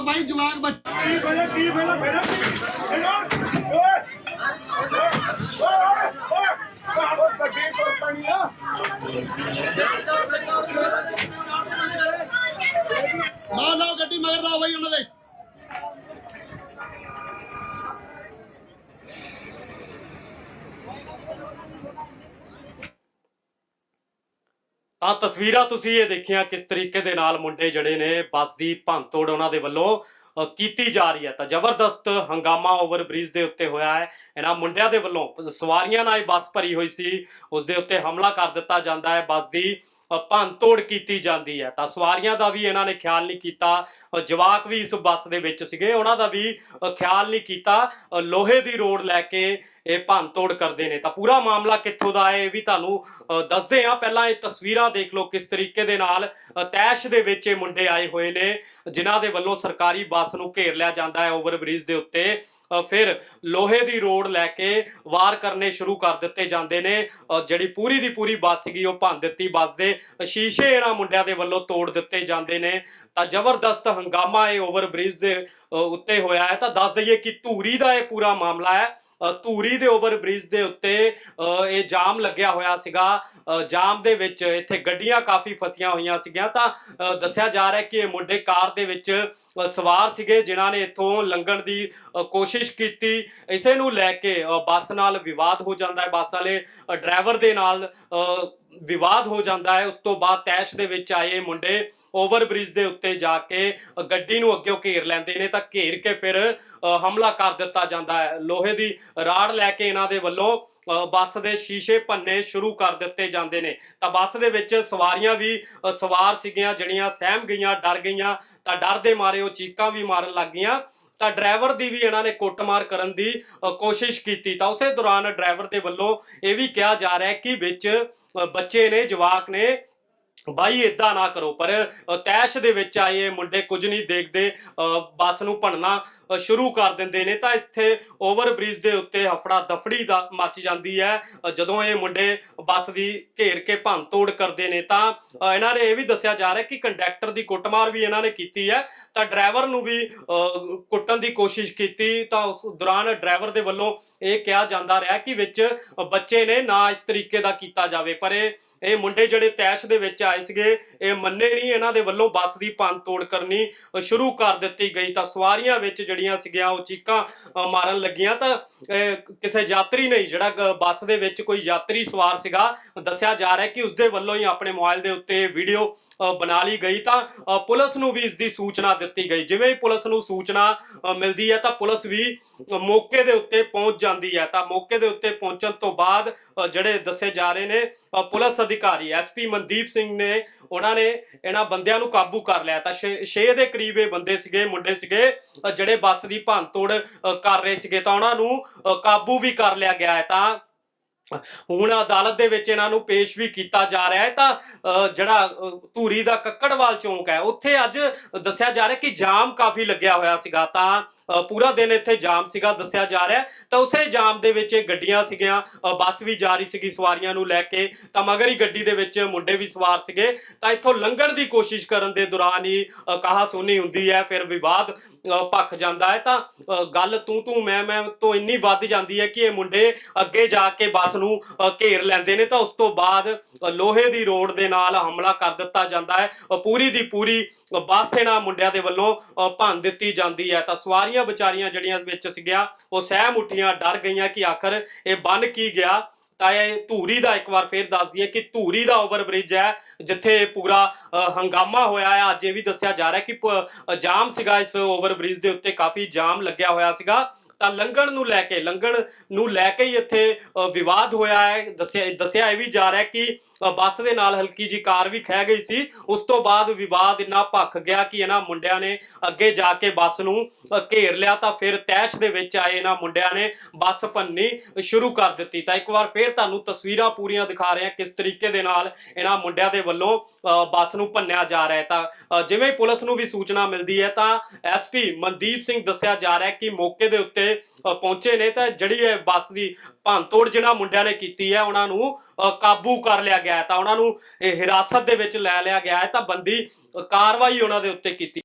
ਉਹ ਬਾਈ ਜਵਾਕ ਬੱਚਾ ਕੀ ਬਣਾ ਕੀ ਬਣਾ ਮੇਰਾ ਕੀ ਓਏ ਓਏ ਓਏ ਓਏ ਬਾਬਾ ਗੱਡੀ ਤੋਂ ਪਾਣੀ ਆ ਲਾਓ ਲਾਓ ਗੱਡੀ ਮਗਰ ਲਾਓ ਬਾਈ ਉਹਨਾਂ ਦੇ ਤਾਂ ਤਸਵੀਰਾਂ ਤੁਸੀਂ ਇਹ ਦੇਖੀਆਂ ਕਿਸ ਤਰੀਕੇ ਦੇ ਨਾਲ ਮੁੰਡੇ ਜਿਹੜੇ ਨੇ ਬੱਸ ਦੀ ਭੰਨਤੋੜ ਉਹਨਾਂ ਦੇ ਵੱਲੋਂ ਕੀਤੀ ਜਾ ਰਹੀ ਹੈ। ਤਾਂ ਜ਼ਬਰਦਸਤ ਹੰਗਾਮਾ ਓਵਰ ਬ੍ਰਿਜ ਦੇ ਉੱਤੇ ਹੋਇਆ ਹੈ। ਇਹਨਾਂ ਮੁੰਡਿਆਂ ਦੇ ਵੱਲੋਂ ਸਵਾਰੀਆਂ ਨਾਲ ਇਹ ਬੱਸ ਭਰੀ ਹੋਈ ਸੀ। ਉਸ ਦੇ ਉੱਤੇ ਹਮਲਾ ਕਰ ਦਿੱਤਾ ਜਾਂਦਾ ਹੈ। ਬੱਸ ਦੀ ਭੰਨਤੋੜ ਕੀਤੀ ਜਾਂਦੀ ਹੈ। ਤਾਂ ਸਵਾਰੀਆਂ ਦਾ ਵੀ ਇਹਨਾਂ ਨੇ ਖਿਆਲ ਨਹੀਂ ਕੀਤਾ। ਜਵਾਕ ਵੀ ਇਸ ਬੱਸ ਦੇ ਵਿੱਚ ਸੀਗੇ। ਉਹਨਾਂ ਦਾ ਵੀ ਖਿਆਲ ਨਹੀਂ ਕੀਤਾ। ਲੋਹੇ ਦੀ ਰੋਡ ਲੈ ਕੇ ਇਹ ਭੰਨਤੋੜ ਕਰਦੇ ਨੇ। ਤਾਂ ਪੂਰਾ ਮਾਮਲਾ ਕਿੱਥੋਂ ਦਾ ਹੈ ਇਹ ਵੀ ਤੁਹਾਨੂੰ ਦੱਸਦੇ ਹਾਂ। ਪਹਿਲਾਂ ਇਹ ਤਸਵੀਰਾਂ ਦੇਖ ਲਓ ਕਿਸ ਤਰੀਕੇ ਦੇ ਨਾਲ ਤੈਸ਼ ਦੇ ਵਿੱਚ ਇਹ ਮੁੰਡੇ ਆਏ ਹੋਏ ਨੇ, ਜਿਨ੍ਹਾਂ ਦੇ ਵੱਲੋਂ ਸਰਕਾਰੀ ਬੱਸ ਨੂੰ ਘੇਰ ਲਿਆ ਜਾਂਦਾ ਹੈ ਓਵਰਬ੍ਰਿਜ ਦੇ ਉੱਤੇ। ਫਿਰ ਲੋਹੇ ਦੀ ਰੋਡ ਲੈ ਕੇ ਵਾਰ ਕਰਨੇ ਸ਼ੁਰੂ ਕਰ ਦਿੱਤੇ ਜਾਂਦੇ ਨੇ। ਜਿਹੜੀ ਪੂਰੀ ਦੀ ਪੂਰੀ ਬੱਸ ਸੀਗੀ ਉਹ ਭੰਨ ਦਿੱਤੀ ਬੱਸ ਦੇ। ਸ਼ੀਸ਼ੇ ਇਹਨਾਂ ਮੁੰਡਿਆਂ ਦੇ ਵੱਲੋਂ ਤੋੜ ਦਿੱਤੇ ਜਾਂਦੇ ਨੇ। ਤਾਂ ਜ਼ਬਰਦਸਤ ਹੰਗਾਮਾ ਇਹ ਓਵਰ ਬ੍ਰਿਜ ਦੇ ਉੱਤੇ ਹੋਇਆ ਹੈ। ਤਾਂ ਦੱਸ ਦਈਏ ਕਿ ਧੂਰੀ ਦਾ ਇਹ ਪੂਰਾ ਮਾਮਲਾ ਹੈ। ਧੂਰੀ ਦੇ ਓਵਰ ਬ੍ਰਿਜ ਦੇ ਉੱਤੇ ਅ, ਇਹ ਜਾਮ ਲੱਗਿਆ ਹੋਇਆ ਸੀਗਾ। ਅ, ਜਾਮ ਦੇ ਵਿੱਚ ਇੱਥੇ ਗੱਡੀਆਂ ਕਾਫੀ ਫਸੀਆਂ ਹੋਈਆਂ ਸੀਗੀਆਂ। ਤਾਂ ਅ, ਦੱਸਿਆ ਜਾ ਰਿਹਾ ਕਿ ਇਹ ਮੁੰਡੇ ਕਾਰ ਦੇ ਵਿੱਚ ਸਵਾਰ ਸੀਗੇ ਜਿਨ੍ਹਾਂ ਨੇ ਇੱਥੋਂ ਲੰਘਣ ਦੀ ਕੋਸ਼ਿਸ਼ ਕੀਤੀ। ਇਸੇ ਨੂੰ ਲੈ ਕੇ ਬੱਸ ਨਾਲ ਵਿਵਾਦ ਹੋ ਜਾਂਦਾ ਹੈ। ਬੱਸ ਵਾਲੇ ਡਰਾਈਵਰ ਦੇ ਨਾਲ ਅ, ਵਿਵਾਦ ਹੋ ਜਾਂਦਾ ਹੈ। ਉਸ ਤੋਂ ਬਾਅਦ ਤੈਸ਼ ਦੇ ਵਿੱਚ ਆਏ ਮੁੰਡੇ ਓਵਰ ਬ੍ਰਿਜ ਦੇ ਉੱਤੇ ਜਾ ਕੇ ਗੱਡੀ ਨੂੰ ਅੱਗੇ ਘੇਰ ਲੈਂਦੇ ਨੇ ਤਾਂ ਘੇਰ ਕੇ ਫਿਰ ਅ, ਹਮਲਾ ਕਰ ਦਿੱਤਾ ਜਾਂਦਾ ਹੈ। ਲੋਹੇ ਦੀ ਰਾੜ ਲੈ ਕੇ ਇਹਨਾਂ ਦੇ ਵੱਲੋਂ ਬੱਸ ਦੇ ਸ਼ੀਸ਼ੇ ਭੰਨੇ ਸ਼ੁਰੂ ਕਰ ਦਿੱਤੇ ਜਾਂਦੇ ਨੇ। ਤਾਂ ਬੱਸ ਦੇ ਵਿੱਚ ਸਵਾਰੀਆਂ ਵੀ ਸਵਾਰ ਸੀਗੀਆਂ, ਜਿਹੜੀਆਂ ਸਹਿਮ ਗਈਆਂ, ਡਰ ਗਈਆਂ, ਤਾਂ ਡਰ ਦੇ ਮਾਰੇ ਉਹ ਚੀਕਾਂ ਵੀ ਮਾਰਨ ਲੱਗ ਗਈਆਂ। ਤਾਂ ਡਰਾਈਵਰ ਦੀ ਵੀ ਇਹਨਾਂ ਨੇ ਕੁੱਟਮਾਰ ਕਰਨ ਦੀ ਕੋਸ਼ਿਸ਼ ਕੀਤੀ। ਤਾਂ ਉਸੇ ਦੌਰਾਨ ਡਰਾਈਵਰ ਦੇ ਵੱਲੋਂ ਇਹ ਵੀ ਕਿਹਾ ਜਾ ਰਿਹਾ ਹੈ ਕਿ ਵਿੱਚ ਬੱਚੇ ਨੇ, ਜਵਾਕ ਨੇ ਬਾਈ ਇਦਾਂ ਨਾ ਕਰੋ ਪਰ ਅ, ਤੈਸ਼ ਦੇ ਵਿੱਚ ਆਏ ਮੁੰਡੇ ਕੁਝ ਨਹੀਂ ਦੇਖਦੇ ਅ, ਬੱਸ ਨੂੰ ਭੰਨਣਾ ਸ਼ੁਰੂ ਕਰ ਦਿੰਦੇ ਨੇ ਤਾਂ ਇੱਥੇ ਓਵਰ ਬ੍ਰਿਜ ਦੇ ਉੱਤੇ ਹਫੜਾ ਦਫੜੀ ਦਾ ਮੱਚ ਜਾਂਦੀ ਹੈ। ਜਦੋਂ ਇਹ ਮੁੰਡੇ ਬੱਸ ਦੀ ਘੇਰ ਕੇ ਭੰਨ ਤੋੜ ਕਰਦੇ ਨੇ ਤਾਂ ਇਹਨਾਂ ਨੇ ਇਹ ਵੀ ਦੱਸਿਆ ਜਾ ਰਿਹਾ ਕਿ ਕੰਡਕਟਰ ਦੀ ਕੁੱਟਮਾਰ ਵੀ ਇਹਨਾਂ ਨੇ ਕੀਤੀ ਹੈ। ਤਾਂ ਡਰਾਈਵਰ ਨੂੰ ਵੀ ਅ, ਕੁੱਟਣ ਦੀ ਕੋਸ਼ਿਸ਼ ਕੀਤੀ ਤਾਂ ਉਸ ਦੌਰਾਨ ਡਰਾਈਵਰ ਦੇ ਵੱਲੋਂ ਇਹ ਕਿਹਾ ਜਾਂਦਾ ਰਿਹਾ ਕਿ ਵਿੱਚ ਬੱਚੇ ਨੇ ਨਾ ਇਸ ਤਰੀਕੇ ਦਾ ਕੀਤਾ ਜਾਵੇ ਪਰ ਇਹ ਇਹ ਮੁੰਡੇ ਜਿਹੜੇ ਤੈਸ਼ ਦੇ ਵਿੱਚ ਆਏ ਸੀਗੇ ਇਹ ਮੰਨੇ ਨਹੀਂ ਇਹਨਾਂ ਦੇ ਵੱਲੋਂ ਬੱਸ ਦੀ ਭੰਨ ਤੋੜ ਕਰਨੀ ਸ਼ੁਰੂ ਕਰ ਦਿੱਤੀ ਗਈ। ਤਾਂ ਸਵਾਰੀਆਂ ਵਿੱਚ ਜਿਹੜੀਆਂ ਸੀਗੀਆਂ ਉਹ ਚੀਕਾਂ ਮਾਰਨ ਲੱਗੀਆਂ। ਤਾਂ ਅ, ਕਿਸੇ ਯਾਤਰੀ ਨਹੀਂ ਜਿਹੜਾ ਬੱਸ ਦੇ ਵਿੱਚ ਕੋਈ ਯਾਤਰੀ ਸਵਾਰ ਸੀਗਾ ਦੱਸਿਆ ਜਾ ਰਿਹਾ ਕਿ ਉਸਦੇ ਵੱਲੋਂ ਹੀ ਆਪਣੇ ਮੋਬਾਈਲ ਦੇ ਉੱਤੇ ਵੀਡੀਓ ਬਣਾ ਲਈ ਗਈ। ਤਾਂ ਪੁਲਿਸ ਨੂੰ ਵੀ ਇਸ ਦੀ ਸੂਚਨਾ ਦਿੱਤੀ ਗਈ। ਜਿਵੇਂ ਹੀ ਪੁਲਿਸ ਨੂੰ ਸੂਚਨਾ ਮਿਲਦੀ ਹੈ ਤਾਂ ਪੁਲਿਸ ਵੀ ਮੌਕੇ ਦੇ ਉੱਤੇ ਪਹੁੰਚ ਜਾਂਦੀ ਹੈ। ਤਾਂ ਮੌਕੇ ਦੇ ਉੱਤੇ ਪਹੁੰਚਣ ਤੋਂ ਬਾਅਦ ਜਿਹੜੇ ਦੱਸੇ ਜਾ ਰਹੇ ਨੇ ਪੁਲਿਸ ਅਧਿਕਾਰੀ ਐਸਪੀ ਮਨਦੀਪ ਸਿੰਘ ਨੇ ਉਹਨਾਂ ਨੇ ਇਹਨਾਂ ਬੰਦਿਆਂ ਨੂੰ ਕਾਬੂ ਕਰ ਲਿਆ। ਤਾਂ 6 ਦੇ ਕਰੀਬ ਇਹ ਬੰਦੇ ਸੀਗੇ ਮੁੰਡੇ ਸੀਗੇ ਜਿਹੜੇ ਬੱਸ ਦੀ ਭੰਨਤੋੜ ਅ, ਕਰ ਰਹੇ ਸੀਗੇ। ਤਾਂ ਉਹਨਾਂ ਨੂੰ ਕਾਬੂ ਵੀ ਕਰ ਲਿਆ ਗਿਆ ਹੈ। ਤਾਂ ਹੁਣ ਅਦਾਲਤ ਦੇ ਵਿੱਚ ਇਹਨਾਂ ਨੂੰ ਪੇਸ਼ ਵੀ ਕੀਤਾ ਜਾ ਰਿਹਾ ਹੈ। ਤਾਂ ਅ, ਜਿਹੜਾ ਧੂਰੀ ਦਾ ਕੱਕੜਵਾਲ ਚੌਂਕ ਹੈ ਉੱਥੇ ਅੱਜ ਦੱਸਿਆ ਜਾ ਰਿਹਾ ਕਿ ਜਾਮ ਕਾਫੀ ਲੱਗਿਆ ਹੋਇਆ ਸੀਗਾ। ਤਾਂ ਪੂਰਾ ਦਿਨ ਇੱਥੇ ਜਾਮ ਸੀਗਾ ਦੱਸਿਆ ਜਾ ਰਿਹਾ ਤਾਂ ਉਸੇ ਜਾਮ ਦੇ ਵਿੱਚ ਇਹ ਗੱਡੀਆਂ ਸੀਗੀਆਂ ਬੱਸ ਵੀ ਜਾ ਰਹੀ ਸੀਗੀ ਸਵਾਰੀਆਂ ਨੂੰ ਲੈ ਕੇ। ਤਾਂ ਮਗਰ ਹੀ ਗੱਡੀ ਦੇ ਵਿੱਚ ਮੁੰਡੇ ਵੀ ਸਵਾਰ ਸੀਗੇ। ਤਾਂ ਇੱਥੋਂ ਲੰਘਣ ਦੀ ਕੋਸ਼ਿਸ਼ ਕਰਨ ਦੇ ਦੌਰਾਨ ਹੀ ਕਹਾ ਸੁਣੀ ਹੁੰਦੀ ਹੈ ਫਿਰ ਵਿਵਾਦ ਅ, ਭਖ ਜਾਂਦਾ ਹੈ। ਤਾਂ ਗੱਲ ਤੂੰ ਤੂੰ ਮੈਂ ਮੈਂ ਤੋਂ ਇੰਨੀ ਵੱਧ ਜਾਂਦੀ ਹੈ ਕਿ ਇਹ ਮੁੰਡੇ ਅੱਗੇ ਜਾ ਕੇ ਬੱਸ ਨੂੰ ਘੇਰ ਲੈਂਦੇ ਨੇ। ਤਾਂ ਉਸ ਤੋਂ ਬਾਅਦ ਲੋਹੇ ਦੀ ਰੋਡ ਦੇ ਨਾਲ ਹਮਲਾ ਕਰ ਦਿੱਤਾ ਜਾਂਦਾ ਹੈ। ਪੂਰੀ ਦੀ ਪੂਰੀ ਬੱਸ ਇਹਨਾਂ ਮੁੰਡਿਆਂ ਦੇ ਵੱਲੋਂ ਅ, ਭੰਨ ਦਿੱਤੀ ਜਾਂਦੀ ਹੈ। ਤਾਂ ਸਵਾਰੀਆਂ ਵਿਚਾਰੀਆਂ ਜਿਹੜੀਆਂ ਵਿੱਚ ਸੀਗੀਆਂ, ਉਹ ਸਹਿਮ ਉੱਠੀਆਂ, ਡਰ ਗਈਆਂ ਕਿ ਆਖਰ ਇਹ ਬਨ ਕੀ ਗਿਆ। ਤਾਂ ਇਹ ਧੂਰੀ ਦਾ ਇੱਕ ਵਾਰ ਫੇਰ ਦੱਸ ਦਈਏ ਕਿ ਧੂਰੀ ਦਾ ਓਵਰ ਬ੍ਰਿਜ ਹੈ, ਜਿੱਥੇ ਪੂਰਾ ਹੰਗਾਮਾ ਹੋਇਆ ਹੈ ਅੱਜ ਇਹ ਵੀ ਦੱਸਿਆ ਜਾ ਰਿਹਾ ਕਿ ਜਾਮ ਸੀਗਾ ਇਸ ਓਵਰ ਬ੍ਰਿਜ ਦੇ ਉੱਤੇ, ਕਾਫੀ ਜਾਮ ਲੱਗਿਆ ਹੋਇਆ ਸੀਗਾ। ਤਾਂ ਲੰਘਣ ਨੂੰ ਲੈ ਕੇ ਲੰਘਣ ਨੂੰ ਲੈ ਕੇ ਹੀ ਇੱਥੇ ਵਿਵਾਦ ਹੋਇਆ ਹੈ। ਦੱਸਿਆ ਦੱਸਿਆ ਇਹ ਵੀ ਜਾ ਰਿਹਾ ਕਿ ਬੱਸ ਦੇ ਨਾਲ ਹਲਕੀ ਜੀ ਕਾਰ ਵੀ ਖਹਿ ਗਈ ਸੀ। ਉਸ ਤੋਂ ਬਾਅਦ ਵਿਵਾਦ ਇੰਨਾ ਭਖ ਗਿਆ ਕਿ ਇਹਨਾਂ ਮੁੰਡਿਆਂ ਨੇ ਅੱਗੇ ਜਾ ਕੇ ਬੱਸ ਨੂੰ ਘੇਰ ਲਿਆ ਤਾਂ ਫਿਰ ਤੈਸ਼ ਦੇ ਵਿੱਚ ਆਏ ਇਹਨਾਂ ਮੁੰਡਿਆਂ ਨੇ ਬੱਸ ਭੰਨੀ ਸ਼ੁਰੂ ਕਰ ਦਿੱਤੀ। ਤਾਂ ਇੱਕ ਵਾਰ ਫਿਰ ਤੁਹਾਨੂੰ ਤਸਵੀਰਾਂ ਪੂਰੀਆਂ ਦਿਖਾ ਰਹੇ ਹਾਂ ਕਿਸ ਤਰੀਕੇ ਦੇ ਨਾਲ ਇਹਨਾਂ ਮੁੰਡਿਆਂ ਦੇ ਵੱਲੋਂ ਅ, ਬੱਸ ਨੂੰ ਭੰਨਿਆ ਜਾ ਰਿਹਾ ਹੈ। ਤਾਂ ਜਿਵੇਂ ਪੁਲਿਸ ਨੂੰ ਵੀ ਸੂਚਨਾ ਮਿਲਦੀ ਹੈ ਤਾਂ ਐਸਪੀ ਮਨਦੀਪ ਸਿੰਘ ਦੱਸਿਆ ਜਾ ਰਿਹਾ ਹੈ ਕਿ ਮੌਕੇ ਦੇ ਉੱਤੇ ਪਹੁੰਚੇ ਨੇ ਤਾਂ ਜਿਹੜੀ ਇਹ ਬੱਸ ਦੀ ਭੰਨਤੋੜ ਜਿਹਨਾਂ ਮੁੰਡਿਆਂ ਨੇ ਕੀਤੀ ਹੈ ਉਹਨਾਂ ਨੂੰ ਕਾਬੂ ਕਰ ਲਿਆ ਗਿਆ ਹੈ ਤਾਂ ਉਹਨਾਂ ਨੂੰ ਹਿਰਾਸਤ ਦੇ ਵਿੱਚ ਲੈ ਲਿਆ ਗਿਆ ਹੈ ਤਾਂ ਬੰਦੀ ਕਾਰਵਾਈ ਉਹਨਾਂ ਦੇ ਉੱਤੇ ਕੀਤੀ